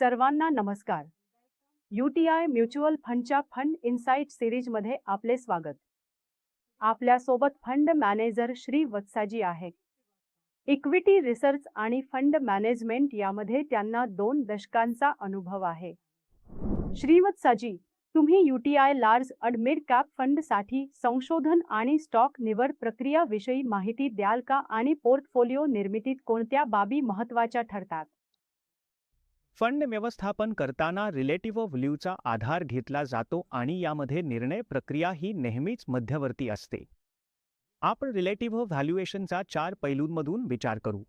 सर्वांना नमस्कार. UTI mutual फंडच्या फंड इन्साइट सिरीजमध्ये आपले स्वागत. आपल्यासोबत फंड मॅनेजर श्री वत्साजी आहे. इक्विटी रिसर्च आणि फंड मॅनेजमेंट यामध्ये त्यांना दोन दशकांचा अनुभव आहे. श्रीवत्साजी तुम्ही UTI large and mid cap फंडसाठी संशोधन आणि स्टॉक निवड प्रक्रियाविषयी माहिती द्याल का आणि पोर्टफोलिओ निर्मितीत कोणत्या बाबी महत्त्वाच्या ठरतात? फंड व्यवस्थापन करताना रिलेटिव्ह व्ह्यूचा आधार घेतला जातो आणि यामध्ये निर्णय प्रक्रिया ही नेहमीच मध्यवर्ती असते. आपण रिलेटिव्ह व्हॅल्युएशनचा चार पैलूंमधून विचार करू.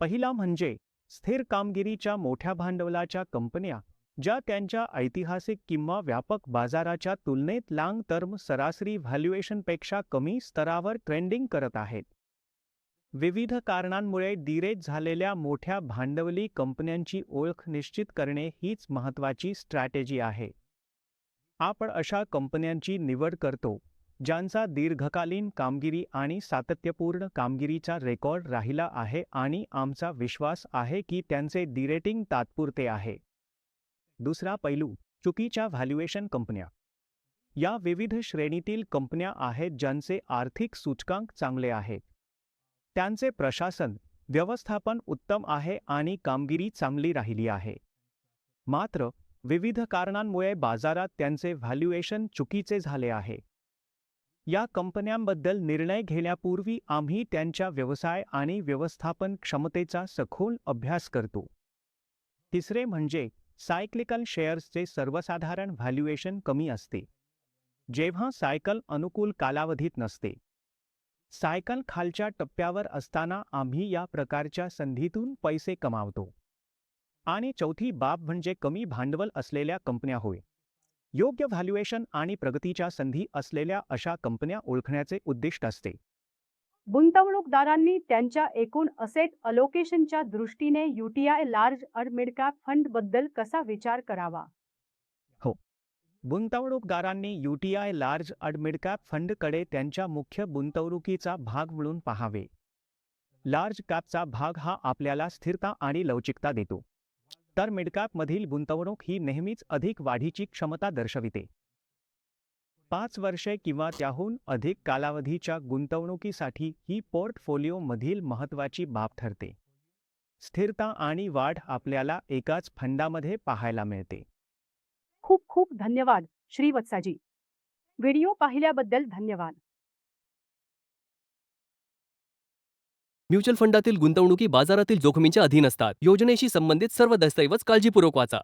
पहिला म्हणजे स्थिर कामगिरीच्या मोठ्या भांडवलाच्या कंपन्या ज्या त्यांच्या ऐतिहासिक किंवा व्यापक बाजाराच्या तुलनेत लाँग टर्म सरासरी व्हॅल्युएशनपेक्षा कमी स्तरावर ट्रेंडिंग करत आहेत. विविध कारणांमुळे डिरेज झालेल्या मोठ्या भांडवली कंपन्यांची ओळख निश्चित करणे हीच महत्त्वाची स्ट्रॅटेजी आहे. आपण अशा कंपन्यांची निवड करतो ज्यांचा दीर्घकालीन कामगिरी आणि सातत्यपूर्ण कामगिरीचा रेकॉर्ड राहिला आहे आणि आमचा विश्वास आहे की त्यांचे डिरेटिंग तात्पुरते आहे. दुसरा पैलू चुकीच्या व्हॅल्युएशन कंपन्या. या विविध श्रेणीतील कंपन्या आहेत ज्यांचे आर्थिक सूचकांक चांगले आहेत. त्यांचे प्रशासन व्यवस्थापन उत्तम आहे आणि कामगिरी चांगली राहिली आहे. मात्र विविध कारणांमुळे बाजारात त्यांचे व्हॅल्युएशन चुकीचे झाले आहे. या कंपन्यांबद्दल निर्णय घेण्यापूर्वी आम्ही त्यांच्या व्यवसाय आणि व्यवस्थापन क्षमतेचा सखोल अभ्यास करतो. तिसरे म्हणजे सायक्लिकल शेअर्सचे सर्वसाधारण व्हॅल्युएशन कमी असते. जेव्हा सायकल अनुकूल कालावधीत नसते. सायकल खालच्या टप्प्यावर असताना आम्ही या प्रकारच्या संधीतून पैसे कमावतो. आणि चौथी बाब म्हणजे कमी भांडवल असलेल्या कंपन्या होय. योग्य व्हॅल्युएशन आणि प्रगतीच्या संधी असलेल्या अशा कंपन्या ओळखण्याचे उद्दिष्ट असते. गुंतवणूकदारांनी त्यांच्या एकूण असेट अलोकेशनच्या दृष्टीने UTI large and mid cap फंडबद्दल कसा विचार करावा? गुंतवणूकदारांनी यूटीआय लार्ज अडमिडकॅप फंडकडे त्यांच्या मुख्य गुंतवणुकीचा भाग म्हणून पाहावे. लार्ज कॅपचा भाग हा आपल्याला स्थिरता आणि लवचिकता देतो. तर मिडकॅपमधील गुंतवणूक ही नेहमीच अधिक वाढीची क्षमता दर्शविते. पाच वर्षे किंवा त्याहून अधिक कालावधीच्या गुंतवणुकीसाठी ही पोर्टफोलिओमधील महत्त्वाची बाब ठरते. स्थिरता आणि वाढ आपल्याला एकाच फंडामध्ये पाहायला मिळते. खूप धन्यवाद श्रीवत्साजी. व्हिडिओ पाहिल्याबद्दल धन्यवाद. म्युच्युअल फंडातील गुंतवणुकी बाजारातील जोखमींच्या अधीन असतात. योजनेशी संबंधित सर्व दस्तऐवज काळजीपूर्वक वाचा.